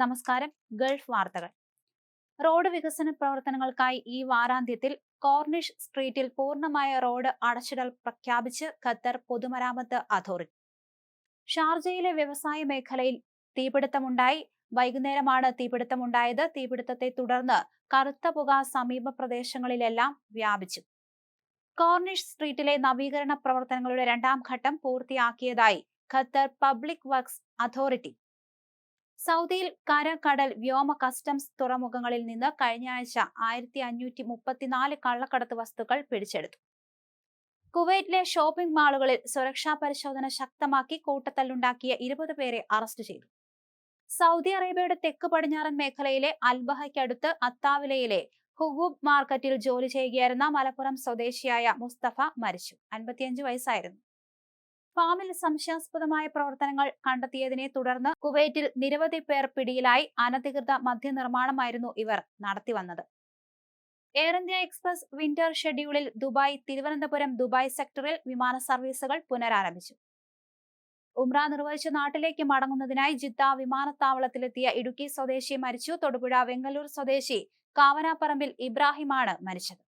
നമസ്കാരം. ഗൾഫ് വാർത്തകൾ. റോഡ് വികസന പ്രവർത്തനങ്ങൾക്കായി ഈ വാരാന്ത്യത്തിൽ കോർണിഷ് സ്ട്രീറ്റിൽ പൂർണമായ റോഡ് അടച്ചിടൽ പ്രഖ്യാപിച്ച് ഖത്തർ പൊതുമരാമത്ത് അതോറിറ്റി ഷാർജയിലെ വ്യവസായ മേഖലയിൽ തീപിടുത്തമുണ്ടായി. വൈകുന്നേരമാണ് തീപിടുത്തമുണ്ടായത്. തീപിടുത്തത്തെ തുടർന്ന് കറുത്ത പുക സമീപ പ്രദേശങ്ങളിലെല്ലാം വ്യാപിച്ചു. കോർണിഷ് സ്ട്രീറ്റിലെ നവീകരണ പ്രവർത്തനങ്ങളുടെ രണ്ടാം ഘട്ടം പൂർത്തിയാക്കിയതായി ഖത്തർ പബ്ലിക് വർക്ക്സ് അതോറിറ്റി സൗദിയിൽ കര കടൽ വ്യോമ കസ്റ്റംസ് തുറമുഖങ്ങളിൽ നിന്ന് കഴിഞ്ഞ ആഴ്ച ആയിരത്തി അഞ്ഞൂറ്റി മുപ്പത്തിനാല് കള്ളക്കടത്ത് വസ്തുക്കൾ പിടിച്ചെടുത്തു. കുവൈറ്റിലെ ഷോപ്പിംഗ് മാളുകളിൽ സുരക്ഷാ പരിശോധന ശക്തമാക്കി കൂട്ടത്തല്ലുണ്ടാക്കിയ ഇരുപത് പേരെ അറസ്റ്റ് ചെയ്തു. സൗദി അറേബ്യയുടെ തെക്ക് പടിഞ്ഞാറൻ മേഖലയിലെ അൽബഹയ്ക്കടുത്ത് അത്താവിലയിലെ ഹുഗൂബ് മാർക്കറ്റിൽ ജോലി ചെയ്യുകയായിരുന്ന മലപ്പുറം സ്വദേശിയായ മുസ്തഫ മരിച്ചു. അൻപത്തിയഞ്ച് വയസ്സായിരുന്നു. ഫാമിൽ സംശയാസ്പദമായ പ്രവർത്തനങ്ങൾ കണ്ടെത്തിയതിനെ തുടർന്ന് കുവൈറ്റിൽ നിരവധി പേർ പിടിയിലായി അനധികൃത മദ്യനിർമ്മാണമായിരുന്നു ഇവർ നടത്തിവന്നത് എയർ ഇന്ത്യ എക്സ്പ്രസ് വിന്റർ ഷെഡ്യൂളിൽ ദുബായ് തിരുവനന്തപുരം ദുബായ് സെക്ടറിൽ വിമാന സർവീസുകൾ പുനരാരംഭിച്ചു. ഉംറ നിർവഹിച്ച നാട്ടിലേക്ക് മടങ്ങുന്നതിനായി ജിദ്ദ വിമാനത്താവളത്തിലെത്തിയ ഇടുക്കി സ്വദേശി മരിച്ചു. തൊടുപുഴ വെങ്ങല്ലൂർ സ്വദേശി കാവനാപ്പറമ്പിൽ ഇബ്രാഹിമാണ് മരിച്ചത്.